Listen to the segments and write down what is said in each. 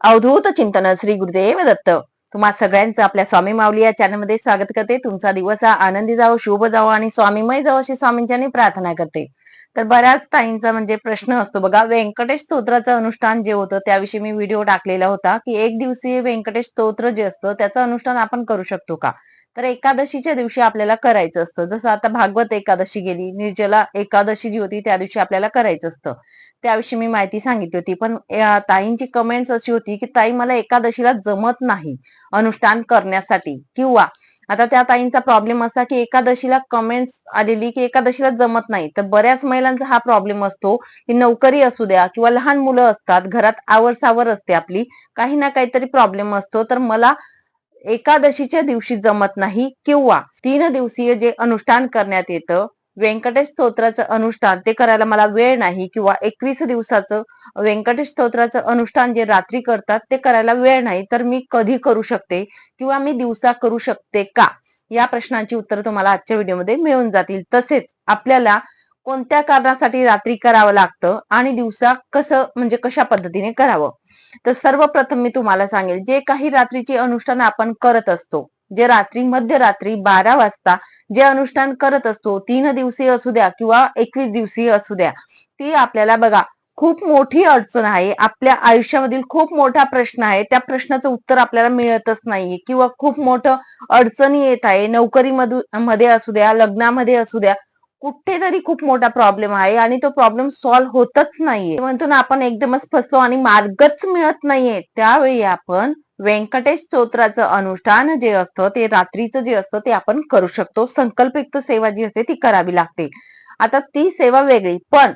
अवधूत चिंतन श्री गुरुदेव दत्त. तुम्हा सगळ्यांचं आपल्या स्वामी माऊली या चॅनलमध्ये स्वागत करते. तुमचा दिवस हा आनंदी जावो शुभ जावो आणि स्वामीमय जावो अशी स्वामींच्यानी प्रार्थना करते. तर बऱ्याच ताईंचा म्हणजे प्रश्न असतो. बघा व्यंकटेश स्तोत्राचं अनुष्ठान जे होतं त्याविषयी मी व्हिडिओ टाकलेला होता की एक दिवसीय व्यंकटेश स्तोत्र जे असतं त्याचं अनुष्ठान आपण करू शकतो का? तर एकादशीच्या दिवशी आपल्याला करायचं असतं. जसं आता भागवत एकादशी गेली निर्जला एकादशी जी होती त्या दिवशी आपल्याला करायचं असतं. त्याविषयी मी माहिती सांगितली होती. पण ताईंची कमेंट्स अशी होती की ताई मला एकादशीला जमत नाही अनुष्ठान करण्यासाठी. किंवा आता त्या ताईंचा प्रॉब्लेम असा की एकादशीला कमेंट्स आलेली की एकादशीला जमत नाही. तर बऱ्याच महिलांचा हा प्रॉब्लेम असतो की नोकरी असू द्या किंवा लहान मुलं असतात घरात आवरसावर असते आपली काही ना काहीतरी प्रॉब्लेम असतो. तर मला एकादशीच्या दिवशी जमत नाही किंवा तीन दिवसीय जे अनुष्ठान करण्यात येतं व्यंकटेश स्तोत्राचं अनुष्ठान ते करायला मला वेळ नाही किंवा एकवीस दिवसाचं व्यंकटेश स्तोत्राचं अनुष्ठान जे रात्री करतात ते करायला वेळ नाही तर मी कधी करू शकते किंवा मी दिवसा करू शकते का? या प्रश्नांची उत्तर तुम्हाला आजच्या व्हिडिओमध्ये मिळून जातील. तसेच आपल्याला कोणत्या कारणासाठी रात्री करावं लागतं आणि दिवसा कसं म्हणजे कशा पद्धतीने करावं? तर सर्वप्रथम मी तुम्हाला सांगेल जे काही रात्रीचे अनुष्ठान आपण करत असतो जे रात्री मध्यरात्री बारा वाजता जे अनुष्ठान करत असतो तीन दिवसीय असू द्या किंवा एकवीस दिवसीय असू द्या ती आपल्याला बघा खूप मोठी अडचण आहे. आपल्या आयुष्यामधील खूप मोठा प्रश्न आहे. त्या प्रश्नाचं उत्तर आपल्याला मिळतच नाहीये किंवा खूप मोठं अडचणी येत आहे. नोकरी मध्ये असू द्या लग्नामध्ये असू द्या कुठेतरी खूप मोठा प्रॉब्लेम आहे आणि तो प्रॉब्लेम सॉल्व्ह होतच नाहीये. म्हणतो ना आपण एकदमच फसलो आणि मार्गच मिळत नाहीये. त्यावेळी आपण व्यंकटेश स्तोत्राचं अनुष्ठान जे असतं ते रात्रीचं जे असतं ते आपण करू शकतो. संकल्पयुक्त सेवा जी असते ती करावी लागते. आता ती सेवा वेगळी. पण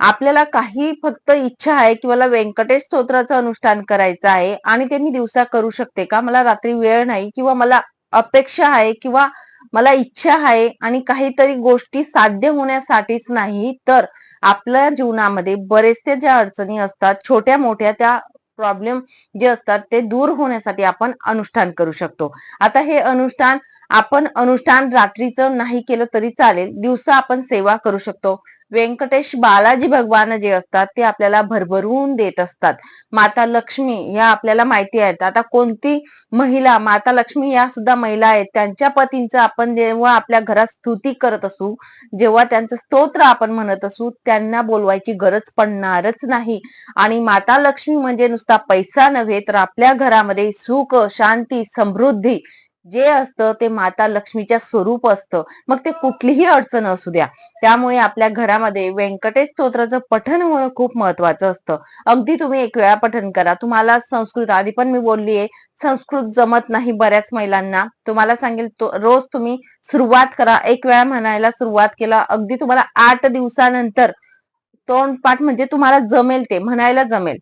आपल्याला काही फक्त इच्छा आहे की मला व्यंकटेश स्तोत्राचं अनुष्ठान करायचं आहे आणि ते मी दिवसा करू शकते का? मला रात्री वेळ नाही किंवा मला अपेक्षा आहे किंवा मला इच्छा आहे आणि काहीतरी गोष्टी साध्य होण्यासाठीच नाही तर आपल्या जीवनामध्ये बरेचसे ज्या अडचणी असतात छोट्या मोठ्या त्या प्रॉब्लेम जे असतात ते दूर होण्यासाठी आपण अनुष्ठान करू शकतो. आता हे अनुष्ठान आपण अनुष्ठान रात्रीचं नाही केलं तरी चालेल दिवसा आपण सेवा करू शकतो. व्यंकटेश बालाजी भगवान जे असतात ते आपल्याला भरभरून देत असतात. माता लक्ष्मी ह्या आपल्याला माहिती आहेत. आता कोणती महिला माता लक्ष्मी या सुद्धा महिला आहेत. त्यांच्या पतींचं आपण जेव्हा आपल्या घरात स्तुती करत असू जेव्हा त्यांचं स्तोत्र आपण म्हणत असू त्यांना बोलवायची गरज पडणारच नाही. आणि माता लक्ष्मी म्हणजे नुसता पैसा नव्हे तर आपल्या घरामध्ये सुख शांती समृद्धी जे असतं ते माता लक्ष्मीच्या स्वरूप असतं. मग ते कुठलीही अडचण असू द्या. त्यामुळे आपल्या घरामध्ये व्यंकटेश स्तोत्राचं पठण होणं खूप महत्वाचं असतं. अगदी तुम्ही एक वेळा पठण करा. तुम्हाला संस्कृत आधी पण मी बोललीये संस्कृत जमत नाही बऱ्याच महिलांना. तुम्हाला सांगेल रोज तुम्ही सुरुवात करा. एक वेळा म्हणायला सुरुवात केला अगदी तुम्हाला आठ दिवसानंतर तोंडपाठ म्हणजे तुम्हाला जमेल ते म्हणायला जमेल.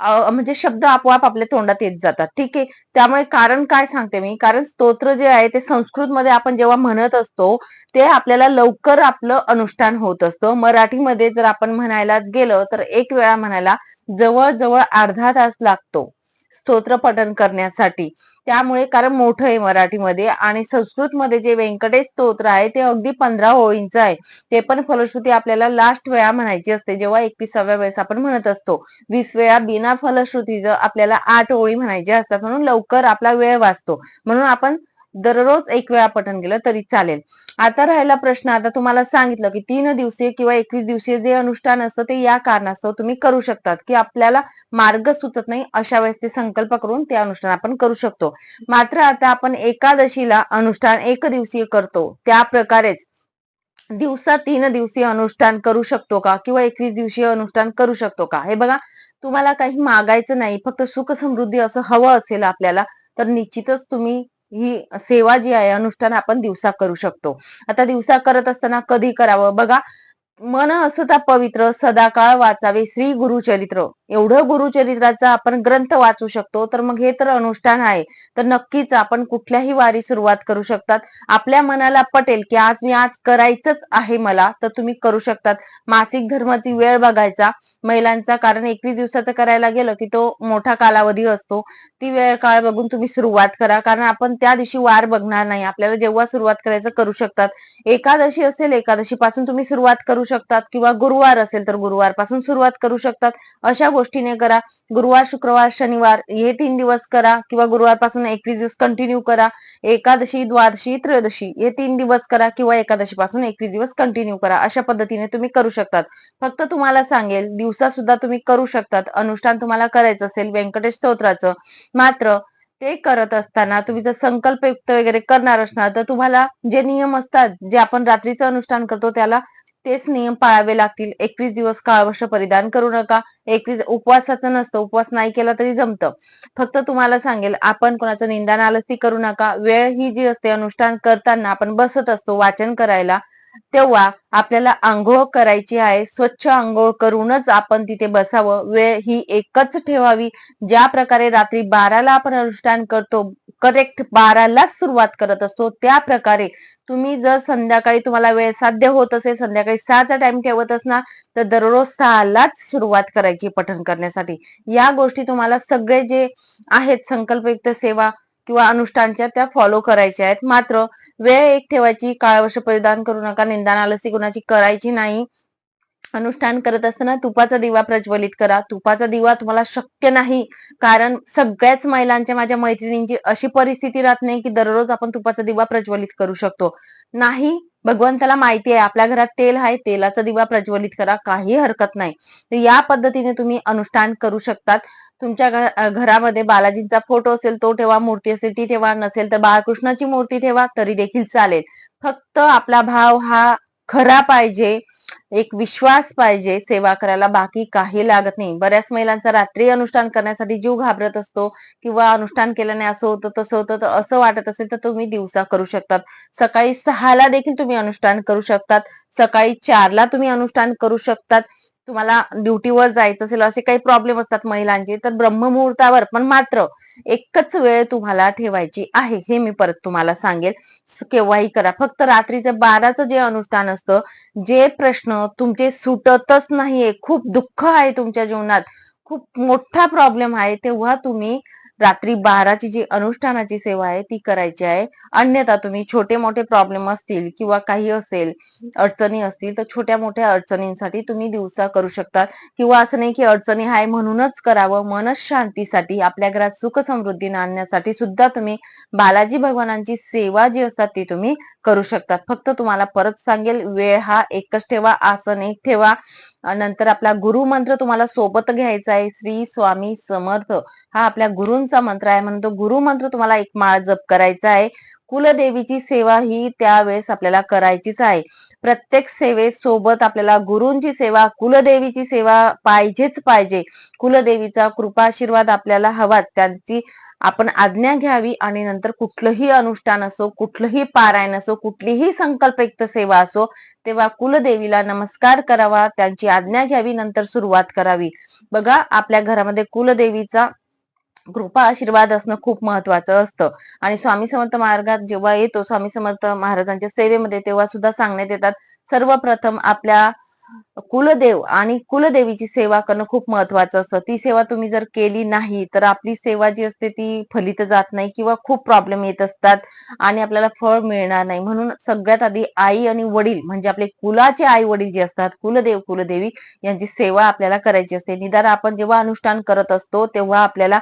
म्हणजे शब्द आपोआप आपल्या तोंडात येत जातात. ठीक आहे? त्यामुळे कारण काय सांगते मी? कारण स्तोत्र जे आहे ते संस्कृत मध्ये आपण जेव्हा म्हणत असतो ते आपल्याला लवकर आपलं अनुष्ठान होत असतं. मराठीमध्ये जर आपण म्हणायला गेलं तर एक वेळा म्हणायला जवळजवळ अर्धा तास लागतो. स्तोत्र पठन करण्यासाठी. त्यामुळे कारण मोठं आहे मराठीमध्ये आणि संस्कृतमध्ये जे व्यंकटेश स्तोत्र आहे ते अगदी पंधरा हो ओळींचं आहे. ते पण फलश्रुती आपल्याला लास्ट वेळा म्हणायची असते जेव्हा एकविसाव्या वेळेस आपण म्हणत असतो. वीस वेळा बिना फलश्रुतीचं आपल्याला आठ ओळी म्हणायच्या असतात म्हणून लवकर आपला वेळ वाचतो. म्हणून आपण दररोज एक वेळा पठण केलं तरी चालेल. आता राहिला प्रश्न आता तुम्हाला सांगितलं की तीन दिवसीय किंवा एकवीस दिवसीय जे अनुष्ठान असतं ते या कारणास्तव तुम्ही करू शकतात की आपल्याला मार्ग सुचत नाही अशा वेळेस ते संकल्प करून ते अनुष्ठान आपण करू शकतो. मात्र आता आपण एकादशीला अनुष्ठान एक दिवसीय करतो त्या प्रकारेच दिवसा तीन दिवसीय अनुष्ठान करू शकतो का? किंवा एकवीस दिवसीय अनुष्ठान करू शकतो का? हे बघा तुम्हाला काही मागायचं नाही फक्त सुख समृद्धी असं हवं असेल आपल्याला तर निश्चितच तुम्ही ही सेवा जी आहे अनुष्ठान आपण दिवसा करू शकतो. आता दिवसा करत असताना कधी करावं? बघा मन असता पवित्र सदाकाळ वाचावे श्री गुरुचरित्र एवढं गुरुचरित्राचा आपण ग्रंथ वाचू शकतो तर मग हे तर अनुष्ठान आहे. तर नक्कीच आपण कुठल्याही वारी सुरुवात करू शकतात. आपल्या मनाला पटेल की आज मी आज करायचंच आहे मला तर तुम्ही करू शकतात. मासिक धर्माची वेळ बघायचा. महिलांचा कारण एकवीस दिवसाचं करायला गेलं की तो मोठा कालावधी असतो. ती वेळ काळ बघून तुम्ही सुरुवात करा. कारण आपण त्या दिवशी वार बघणार नाही. आपल्याला जेव्हा सुरुवात करायचं करू शकतात. एकादशी असेल एकादशी पासून तुम्ही सुरुवात करू शकतात. किंवा गुरुवार असेल तर गुरुवारपासून सुरुवात करू शकतात. अशा गोष्टीने करा. गुरुवार शुक्रवार शनिवार हे तीन दिवस करा किंवा गुरुवारपासून एकवीस दिवस कंटिन्यू करा. एकादशी द्वादशी त्रयोदशी हे तीन दिवस करा किंवा एकादशी पासून एकवीस दिवस कंटिन्यू करा. अशा पद्धतीने तुम्ही करू शकतात. फक्त तुम्हाला सांगेल दिवसा सुद्धा तुम्ही करू शकतात. अनुष्ठान तुम्हाला करायचं असेल व्यंकटेश स्तोत्राचं. मात्र ते करत असताना तुम्ही जर संकल्पयुक्त वगैरे करणार असणार तर तुम्हाला जे नियम असतात जे आपण रात्रीचं अनुष्ठान करतो त्याला तेच नियम पाळावे लागतील. एकवीस दिवस काळवश परिधान करू नका. एकवीस उपवासाचं नसतं. उपवास नाही केला तरी जमतं. फक्त तुम्हाला सांगेल आपण कोणाचं निंदा आलसी करू नका. वेळ ही जी असते अनुष्ठान करताना आपण बसत असतो वाचन करायला तेव्हा आपल्याला आंघोळ करायची आहे. स्वच्छ आंघोळ करूनच आपण तिथे बसावं. वेळ ही एकच ठेवावी. ज्या प्रकारे रात्री बाराला आपण अनुष्ठान करतो करेक्ट बारालाच सुरुवात करत असतो त्या प्रकारे तुम्ही जर संध्याकाळी तुम्हाला वेळ साध्य होत असेल संध्याकाळी सहाचा टाइम ठेवत असणार तर दररोज सहालाच सुरुवात करायची पठण करण्यासाठी. या गोष्टी तुम्हाला सगळे जे आहेत संकल्पयुक्त सेवा किंवा अनुष्ठानच्या त्या फॉलो करायच्या आहेत. मात्र वेळ एक ठेवायची काळवर्ष परिधान करू नका निंदा नालसी कुणाची करायची नाही. अनुष्ठान करत असताना तुपाचा दिवा प्रज्वलित करा. तुपाचा दिवा तुम्हाला शक्य नाही. कारण सगळ्याच महिलांच्या माझ्या मैत्रिणींची अशी परिस्थिती राहत नाही की दररोज आपण तुपाचा दिवा प्रज्वलित करू शकतो. नाही भगवंताला माहिती आहे. आपल्या घरात तेल आहे. तेलाचा दिवा प्रज्वलित करा. काही हरकत नाही. तर या पद्धतीने तुम्ही अनुष्ठान करू शकतात. तुमच्या घरामध्ये बालाजींचा फोटो असेल तो ठेवा. मूर्ती असेल ती ठेवा. नसेल तर बाळकृष्णाची मूर्ती ठेवा. तरी देखील चालेल. फक्त आपला भाव हा खरा पाहिजे. एक विश्वास पाहिजे सेवा करायला बाकी काही लागत नाही. बऱ्याच महिलांचा रात्री अनुष्ठान करण्यासाठी जीव घाबरत असतो किंवा अनुष्ठान केल्याने असं होतं तसं होतं तर असं वाटत असेल तर तुम्ही दिवसा करू शकतात. सकाळी सहाला देखील तुम्ही अनुष्ठान करू शकतात. सकाळी चारला तुम्ही अनुष्ठान करू शकतात. तुम्हाला ड्युटीवर जायचं असेल असे काही प्रॉब्लेम असतात महिलांचे तर ब्रह्ममुहूर्तावर पण मात्र एकच वेळ तुम्हाला ठेवायची आहे हे मी परत तुम्हाला सांगेल. केव्हाही करा. फक्त रात्रीचं बाराचं जे अनुष्ठान असतं जे प्रश्न तुमचे सुटतच नाहीये खूप दुःख आहे तुमच्या जीवनात खूप मोठा प्रॉब्लेम आहे तेव्हा तुम्ही रात्री बाराची जी अनुष्ठानाची सेवा आहे ती करायची आहे. अन्यथा तुम्ही छोटे मोठे प्रॉब्लेम असतील किंवा काही असेल अडचणी असतील तर छोट्या मोठ्या अडचणींसाठी तुम्ही दिवसा करू शकता. किंवा असं नाही की अडचणी आहे म्हणूनच करावं. मनशांतीसाठी आपल्या घरात सुख समृद्धी आणण्यासाठी सुद्धा तुम्ही बालाजी भगवानांची सेवा जी असतात ती तुम्ही करू शकतात फक्त तुम्हाला परत सांगेल वेळ हा एकच ठेवा आसन एक ठेवा. नंतर आपला गुरु मंत्र तुम्हाला सोबत घ्यायचा आहे. श्री स्वामी समर्थ हा आपल्या गुरुंचा मंत्र आहे. म्हणून तो गुरु मंत्र तुम्हाला एक माळ जप करायचा आहे. कुलदेवीची सेवा ही त्यावेळेस आपल्याला करायचीच आहे. प्रत्येक सेवेसोबत आपल्याला गुरूंची सेवा कुलदेवीची सेवा पाहिजेच पाहिजे. कुलदेवीचा कृपाशीर्वाद आपल्याला हवा. त्यांची आपण आज्ञा घ्यावी आणि नंतर कुठलंही अनुष्ठान असो कुठलंही पारायण असो कुठलीही संकल्पयुक्त सेवा असो तेव्हा कुलदेवीला नमस्कार करावा त्यांची आज्ञा घ्यावी नंतर सुरुवात करावी. बघा आपल्या घरामध्ये कुलदेवीचा कृपा आशीर्वाद असणं खूप महत्वाचं असतं. आणि स्वामी समर्थ मार्गात जेव्हा येतो स्वामी समर्थ महाराजांच्या सेवेमध्ये तेव्हा सुद्धा सांगण्यात येतात सर्वप्रथम आपल्या कुलदेव आणि कुलदेवीची सेवा करणं खूप महत्वाचं असतं. ती सेवा तुम्ही जर केली नाही तर आपली सेवा जी असते ती फलित जात नाही किंवा खूप प्रॉब्लेम येत असतात आणि आपल्याला फळ मिळणार नाही. म्हणून सगळ्यात आधी आई आणि वडील म्हणजे आपले कुलाचे आई वडील जे असतात कुलदेव कुलदेवी यांची सेवा आपल्याला करायची असते. निदान आपण जेव्हा अनुष्ठान करत असतो तेव्हा आपल्याला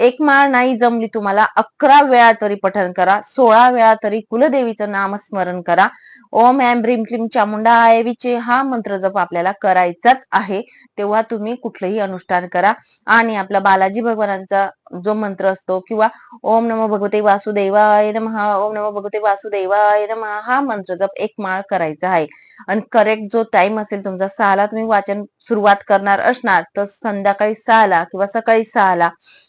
एक माळ नाही जमली तुम्हाला अकरा वेळा तरी पठण करा सोळा वेळा तरी कुलदेवीचं नामस्मरण करा ओम एम ब्रीम क्लीम चामुंडा आयवीचे हा मंत्र जप आपल्याला करायचाच आहे. तेव्हा तुम्ही कुठलंही अनुष्ठान करा. आणि आपला बालाजी भगवानांचा जो मंत्र असतो किंवा ओम नमो भगवते वासुदेवाय नम ओम नमो भगवते वासुदेवाय नम हा मंत्र जप एक माळ करायचा आहे. आणि करेक्ट जो टाइम असेल तुमचा सहाला तुम्ही वाचन सुरुवात करणार असणार तर संध्याकाळी सहाला किंवा सकाळी सहाला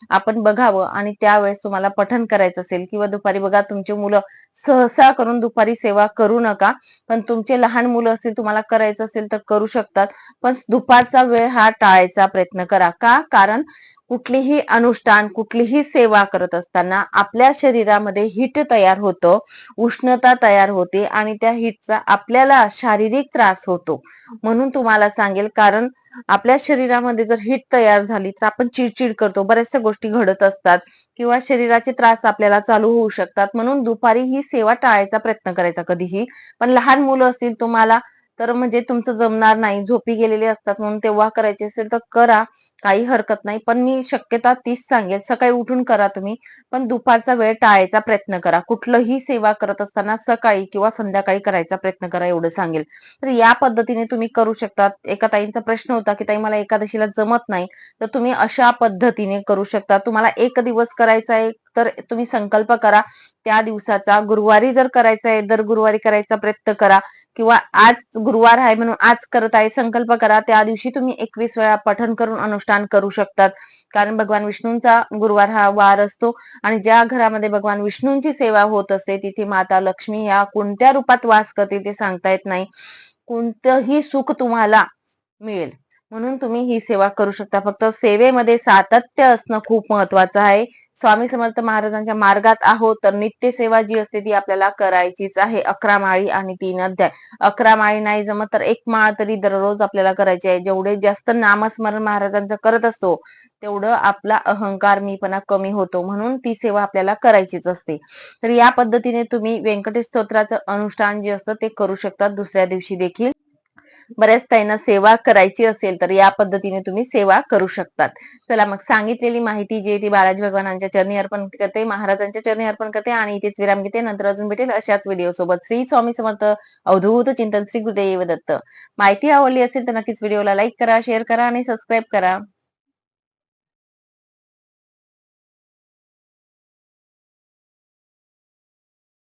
आपण बघावं आणि त्यावेळेस तुम्हाला पठण करायचं असेल किंवा दुपारी बघा तुमची मुलं सहसा करून दुपारी सेवा करू नका पण तुमचे लहान मुलं असतील तुम्हाला करायचं असेल तर करू शकतात पण दुपारचा वेळ हा टाळायचा प्रयत्न करा. का? कारण कुठलीही अनुष्ठान कुठलीही सेवा करत असताना आपल्या शरीरामध्ये हिट तयार होतं उष्णता तयार होते आणि त्या हिटचा आपल्याला शारीरिक त्रास होतो. म्हणून तुम्हाला सांगेल कारण आपल्या शरीरामध्ये जर हिट तयार झाली तर आपण चिडचिड करतो बऱ्याचशा गोष्टी घडत असतात किंवा शरीराचे त्रास आपल्याला चालू होऊ शकतात. म्हणून दुपारी ही सेवा टाळायचा प्रयत्न करायचा कधीही. पण लहान मुलं असतील तुम्हाला तर म्हणजे तुमचं जमणार नाही. झोपी गेलेले असतात म्हणून तेव्हा करायचे असेल तर करा. काही हरकत नाही. पण मी शक्यता तीच सांगेल. सकाळी उठून करा तुम्ही पण दुपारचा वेळ टाळायचा प्रयत्न करा. कुठलंही सेवा करत असताना सकाळी किंवा संध्याकाळी करायचा प्रयत्न करा एवढं सांगेल. तर या पद्धतीने तुम्ही करू शकतात. एका ताईंचा प्रश्न होता की ताई मला एकादशीला जमत नाही. तर तुम्ही अशा पद्धतीने करू शकता. तुम्हाला एक दिवस करायचा आहे तर तुम्ही संकल्प करा. त्या दिवसाचा गुरुवारी जर करायचा आहे दर गुरुवारी करायचा प्रयत्न करा. किंवा आज गुरुवार आहे म्हणून आज करत आहे संकल्प करा. त्या दिवशी तुम्ही एकवीस वेळा पठण करून अनुष्ठान करू शकतात. कारण भगवान विष्णूंचा गुरुवार हा वार असतो आणि ज्या घरामध्ये भगवान विष्णूंची सेवा होत असते तिथे माता लक्ष्मी या कोणत्या रूपात वास करते ते सांगता येत नाही. कोणतंही सुख तुम्हाला मिळेल. म्हणून तुम्ही ही सेवा करू शकता. फक्त सेवेमध्ये सातत्य असणं खूप महत्वाचं आहे. स्वामी समर्थ महाराजांच्या मार्गात आहोत तर नित्य सेवा जी असते ती आपल्याला करायचीच आहे. अकरा माळी आणि तीन अध्याय. अकरा माळी नाही जमत तर एक माळ तरी दररोज आपल्याला करायची आहे. जेवढे जास्त नामस्मरण महाराजांचं करत असतो तेवढं आपला अहंकार मीपणा कमी होतो. म्हणून ती सेवा आपल्याला करायचीच असते. तर या पद्धतीने तुम्ही व्यंकटेश स्तोत्राचं अनुष्ठान जे असतं ते करू शकतात दुसऱ्या दिवशी देखील बऱ्याच ताईंना सेवा करायची असेल तर या पद्धतीने तुम्ही सेवा करू शकतात. चला मग सांगितलेली माहिती जी ती बालाजी भगवानांच्या चरणी अर्पण करते महाराजांच्या चरणी अर्पण करते आणि इथेच विराम घेते. नंतर अजून भेटेल अशाच व्हिडिओ सोबत. श्री स्वामी समर्थ अवधूत चिंतन श्री गुरुदेव दत्त. माहिती आवडली असेल तर नक्कीच व्हिडिओला लाईक करा शेअर करा आणि सबस्क्राईब करा.